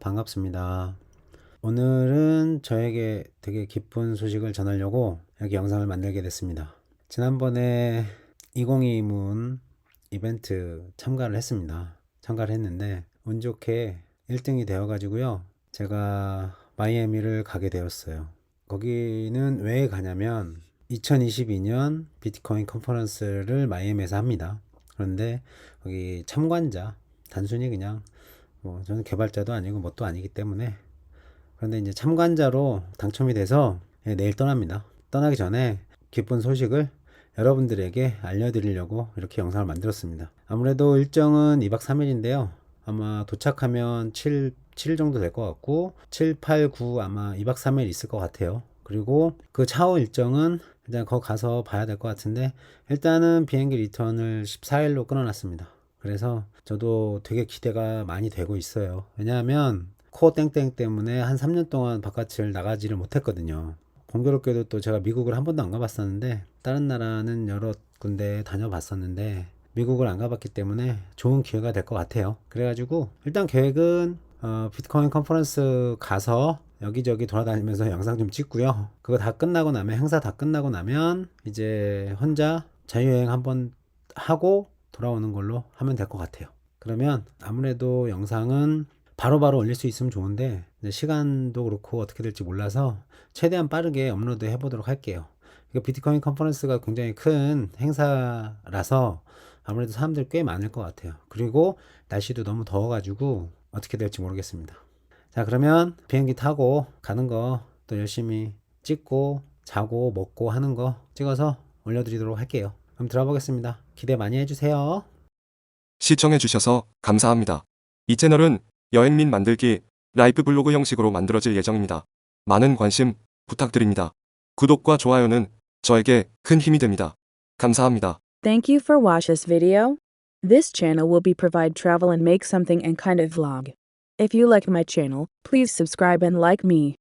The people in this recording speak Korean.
반갑습니다. 오늘은 저에게 되게 기쁜 소식을 전하려고 여기 영상을 만들게 됐습니다. 지난번에 2022문 이벤트 참가를 했습니다. 참가를 했는데 운 좋게 1등이 되어 가지고요. 제가 마이애미를 가게 되었어요. 거기는 왜 가냐면 2022년 비트코인 컨퍼런스를 마이애미에서 합니다. 그런데 거기 참관자 단순히 그냥 뭐 저는 개발자도 아니고 뭣도 아니기 때문에 그런데 이제 참관자로 당첨이 돼서 예, 내일 떠납니다. 떠나기 전에 기쁜 소식을 여러분들에게 알려드리려고 이렇게 영상을 만들었습니다. 아무래도 일정은 2박 3일인데요. 아마 도착하면 7, 7일 정도 될 것 같고 7, 8, 9 아마 2박 3일 있을 것 같아요. 그리고 그 차후 일정은 일단 거기 가서 봐야 될 것 같은데 일단은 비행기 리턴을 14일로 끊어놨습니다. 그래서 저도 되게 기대가 많이 되고 있어요. 왜냐하면 코어 땡땡 때문에 한 3년 동안 바깥을 나가지를 못했거든요. 공교롭게도 또 제가 미국을 한 번도 안 가봤었는데 다른 나라는 여러 군데 다녀봤었는데 미국을 안 가봤기 때문에 좋은 기회가 될 것 같아요. 그래가지고 일단 계획은 어, 비트코인 컨퍼런스 가서 여기저기 돌아다니면서 영상 좀 찍고요. 그거 다 끝나고 나면 행사 다 끝나고 나면 이제 혼자 자유여행 한번 하고 돌아오는 걸로 하면 될 것 같아요. 그러면 아무래도 영상은 바로 바로 올릴 수 있으면 좋은데 시간도 그렇고 어떻게 될지 몰라서 최대한 빠르게 업로드 해보도록 할게요. 비트코인 컨퍼런스가 굉장히 큰 행사라서 아무래도 사람들 꽤 많을 것 같아요. 그리고 날씨도 너무 더워가지고 어떻게 될지 모르겠습니다. 자 그러면 비행기 타고 가는 거 또 열심히 찍고 자고 먹고 하는 거 찍어서 올려드리도록 할게요. 그럼 들어보겠습니다. 기대 많이 해주세요. 시청해주셔서 감사합니다. 이 채널은 여행 및 만들기, 라이프 블로그 형식으로 만들어질 예정입니다. 많은 관심 부탁드립니다. 구독과 좋아요는 저에게 큰 힘이 됩니다. 감사합니다. Thank you for watch this video. This channel will be provide travel and make something and kind of vlog. If you like my channel, please subscribe and like me.